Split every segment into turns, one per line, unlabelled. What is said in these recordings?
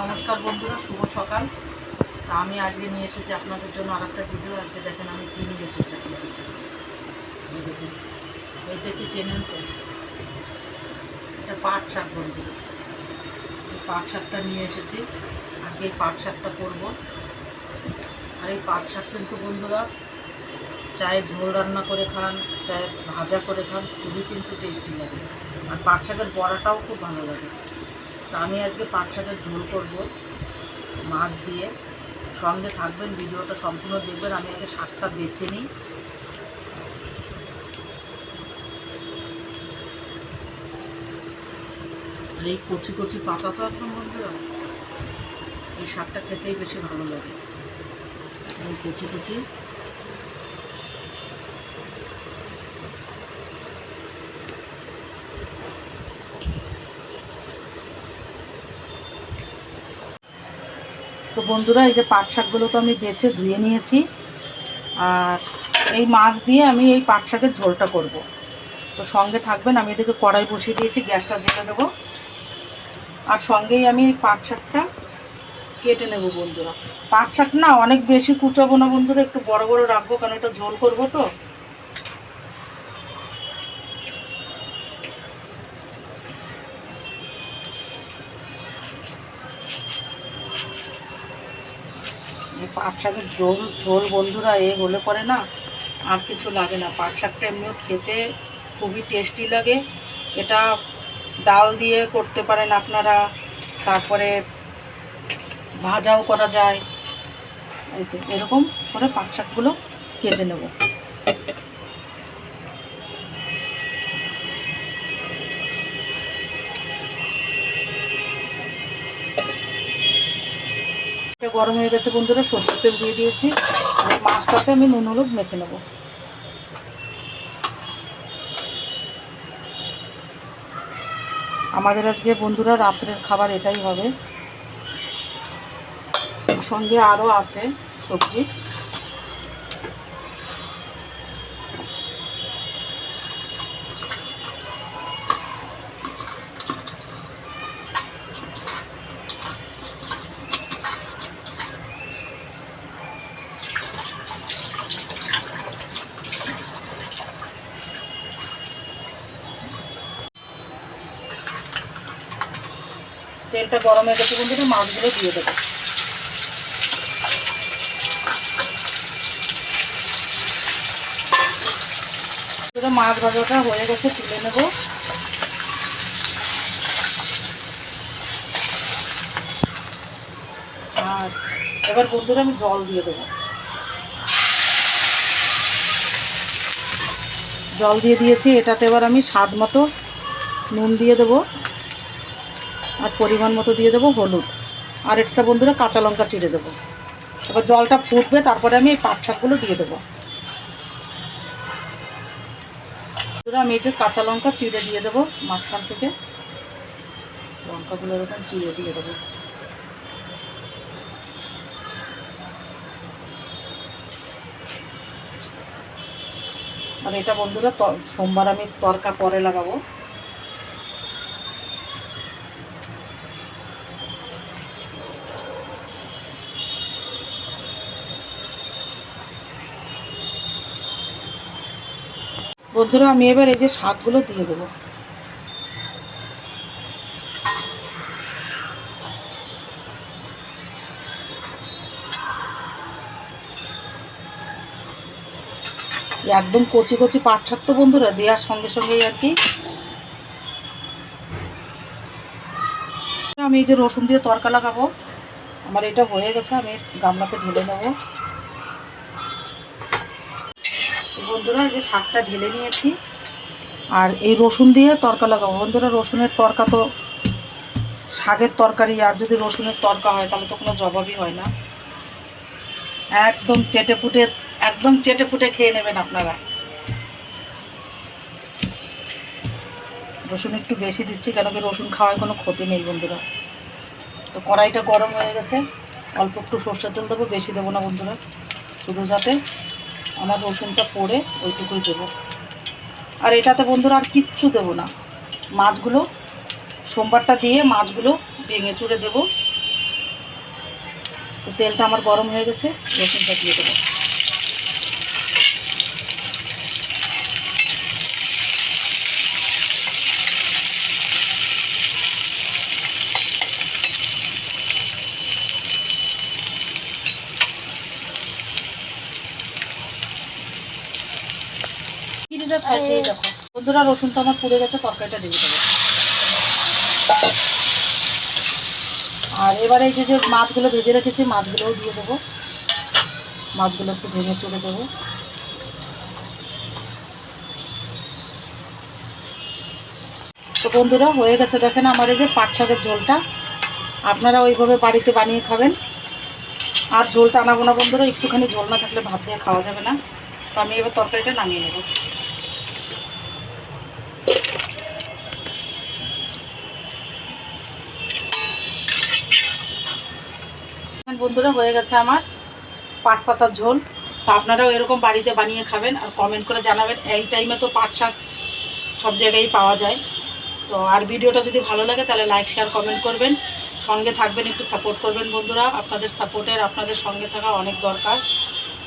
নমস্কার বন্ধুরা, শুভ সকাল। তা আমি আজকে নিয়ে এসেছি আপনাদের জন্য আর একটা ভিডিও আজকে দেখেন আমি কী নিয়ে এসেছি আপনাদের জন্য। এইটা কি চেনেন তো? এটা পাট শাক বন্ধুরা। এই পাট শাকটা নিয়ে এসেছি। আজকে এই পাট শাকটা করব। আর এই পাট শাক কিন্তু বন্ধুরা, চায়ে ঝোল রান্না করে খান, চায়ে ভাজা করে খান, খুবই কিন্তু টেস্টি লাগে। আর পাট শাকের বড়াটাও খুব ভালো লাগে। তা আমি আজকে পাট শাকের ঝোল করব, মাছ দিয়ে। সঙ্গে থাকবেন, ভিডিওটা সম্পূর্ণ দেখবেন, আমি আগে শাকটা বেছে নিই। আর এই কচি কচি পাতা তো একদম বন্ধুরা, এই শাকটা খেতেই বেশি ভালো লাগে। কচি কচি তো বন্ধুরা, এই যে পাট শাকগুলো তো আমি বেছে ধুয়ে নিয়েছি। আর এই মাছ দিয়ে আমি এই পাট শাকের ঝোলটা করব। তো সঙ্গে থাকবেন, আমি এদিকে কড়াই বসিয়ে দিয়েছি, গ্যাসটা জেলে দেবো। আর সঙ্গেই আমি এই পাট শাকটা কেটে নেব বন্ধুরা। পাট শাক না, অনেক বেশি কুচাবো না বন্ধুরা, একটু বড় বড় রাখব, কারণ এটা ঝোল করব তো। পাট শাকের ঝোল ঝোল বন্ধুরা এ হলে পরে না আর কিছু লাগে না। পাট শাকটা এমনিও খেতে খুবই টেস্টি লাগে। এটা ডাল দিয়ে করতে পারেন আপনারা, তারপরে ভাজাও করা যায়। এই যে এরকম করে পাট শাকগুলো কেটে নেব। গরম হয়ে গেছে বন্ধুরা, সর্ষের তেল দিয়ে দিয়েছি। মাছটাতে আমি নুন, হলুদ মেখে নেব। আমাদের আজকে বন্ধুরা রাত্রের খাবার এটাই হবে। সঙ্গে আরও আছে সবজি। তেলটা গরম হয়ে গেছে বন্ধুরা, মাছগুলো দিয়ে দেবো। মাছ ভাজাটা হয়ে গেছে, তুলে নেব। আর এবার বন্ধুরা, আমি জল দিয়ে দেবো। জল দিয়ে দিয়েছি, এটাতে এবার আমি স্বাদ মতো নুন দিয়ে দেবো। আর পরিমাণ মতো দিয়ে দেবো হলুদ। আর এটা বন্ধুরা কাঁচা লঙ্কা চিড়ে দেবো। এবার জলটা ফুটবে, তারপরে আমি এই পাট শাকগুলো দিয়ে দেবো। আমি এই যে কাঁচা লঙ্কা চিড়ে দিয়ে দেবো মাঝখান থেকে। লঙ্কাগুলো এরকম চিড়ে দিয়ে দেবো। আর এটা বন্ধুরা সোমবার আমি তরকা পরে লাগাবো। বন্ধুরা, আমি এবার এই যে শাকগুলো দিয়ে দেবো। একদম কচি কচি পাট শাক তো বন্ধুরা, দেওয়ার সঙ্গে সঙ্গেই আর কি। আমি এই যে রসুন দিয়ে তরকা লাগাবো। আমার এটা হয়ে গেছে, আমি গামলাতে ঢেলে নেব। বন্ধুরা যে শাকটা ঢেলে নিয়েছি। আর এই রসুন দিয়ে তরকা লাগাবো। বন্ধুরা, রসুনের তরকা তো শাকের তরকারি, আর যদি রসুনের তরকা হয়, তাহলে তো কোনো জবাবই হয় না। একদম চেটে ফুটে একদম চেটে ফুটে খেয়ে নেবেন আপনারা। রসুন একটু বেশি দিচ্ছি, কেন কি রসুন খাওয়ায় কোনো ক্ষতি নেই বন্ধুরা। তো কড়াইটা গরম হয়ে গেছে। অল্প একটু সর্ষের তেল দেবো, বেশি দেবো না বন্ধুরা। শুধু যাতে আমার রসুনটা পড়ে ওইটুকুই দেবো। আর এটাতে বন্ধুরা আর কিচ্ছু দেবো না। মাছগুলো, সোমবারটা দিয়ে মাছগুলো ভেঙে চুড়ে দেবো। তেলটা আমার গরম হয়ে গেছে, রসুনটা দিয়ে দেবো। ফ্রিজের সাইড দিয়ে দেখো। বন্ধুরা, রসুনটা আমার পুড়ে গেছে, তরকারিটা দিয়ে দেবো। আর এবারে যে যে মাছগুলো ভেজে রেখেছি, মাছগুলোও দিয়ে দেবো। মাছগুলো একটু ভেঙে চড়ে দেবো। তো বন্ধুরা, হয়ে গেছে দেখেন আমার এই যে পাট শাকের ঝোলটা। আপনারা ওইভাবে বাড়িতে বানিয়ে খাবেন। আর ঝোলটা আনাবো না বন্ধুরা, একটুখানি ঝোল না থাকলে ভাত দিয়ে খাওয়া যাবে না। তো আমি এবার তরকারিটা নামিয়ে নেব। বন্ধুরা, হয়ে গেছে আমার পাট পাতার ঝোল। তো আপনারাও এরকম বাড়িতে বানিয়ে খাবেন আর কমেন্ট করে জানাবেন। এই টাইমে তো পাট শাক সব জায়গায় পাওয়া যায়। তো আর ভিডিওটা যদি ভালো লাগে, তাহলে লাইক শেয়ার কমেন্ট করবেন। সঙ্গে থাকবেন, একটু সাপোর্ট করবেন বন্ধুরা। আপনাদের সাপোর্টের আপনাদের সঙ্গে থাকা অনেক দরকার।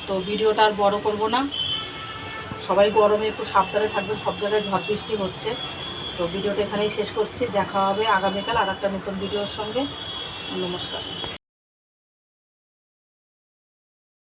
তো ভিডিওটা আর বড় করব না। সবাই গরমে একটু সাবধানে থাকবেন, সব জায়গায় ঝড় বৃষ্টি হচ্ছে। তো ভিডিওটা এখানেই শেষ করছি। দেখা হবে আগামীকাল আর একটা নতুন ভিডিওর সঙ্গে। নমস্কার।